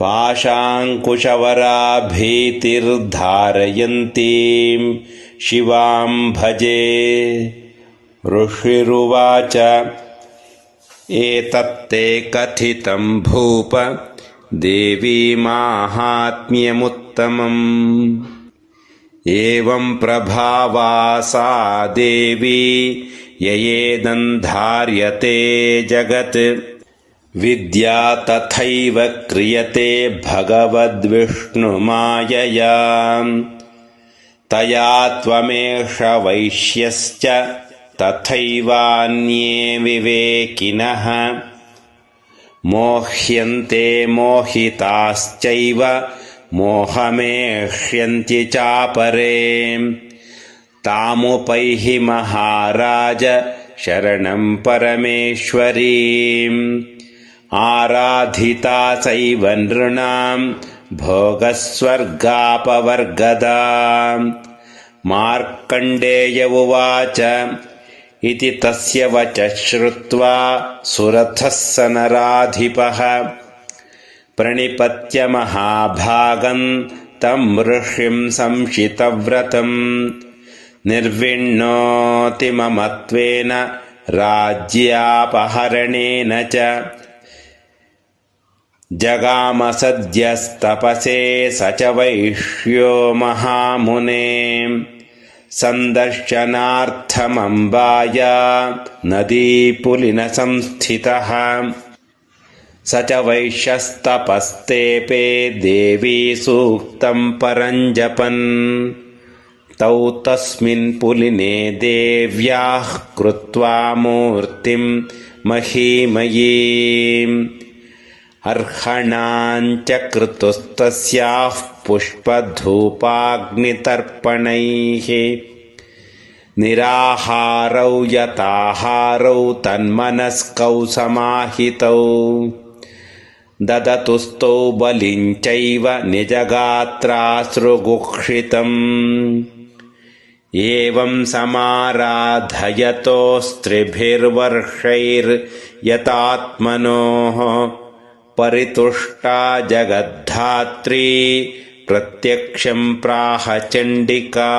त्रिलोचनाम् पाशाङ्कुशवराभीतिर्धारयन्तीम् शिवाम् भजे। ऋषिरुवाच एतत्ते कथितं भूप देवीमाहात्म्यमुत्तमम् एवं प्रभावा सा देवी ययेदन्धार्यते जगत् विद्या तथैव क्रियते भगवद्विष्णुमायया। तया त्वमेष वैश्यश्च तथैवान्ये विवेकिनः। मोह्यन्ते मोहिताश्चैव मोहमेष्यन्ति चापरे। तामुपैहि महाराज शरणं परमेश्वरीम् आराधिता चैव नृणाम् भोगस्वर्गापवर्गदा मार्कण्डेय उवाच इति तस्य वचः श्रुत्वा सुरथः स नराधिपः। प्रणिपत्य महाभागम् तम् ऋषिम् संशितव्रतम्। निर्विण्णोतिममत्वेन राज्यापहरणेन च जगामसद्यस्तपसे स च वैश्यो महामुने। सन्दर्शनार्थमम्बाया नदीपुलिनसंस्थितः। स च वैश्यस्तपस्तेपे देवी सूक्तम् परञ्जपन्। तौ तस्मिन् पुलिने देव्याः कृत्वा मूर्तिम् महीमयीम् अर्हणाञ्चकृतुस्तस्याः पुष्पधूपाग्नितर्पणैः निराहारौ यताहारौ तन्मनस्कौ समाहितौ ददतुस्तौ बलिञ्चैव निजगात्राश्रुगुक्षितम् एवं समाराधयतोस्त्रिभिर्वर्षैर्यतात्मनोः परितुष्टा जगद्धात्री प्रत्यक्षम् प्राह चण्डिका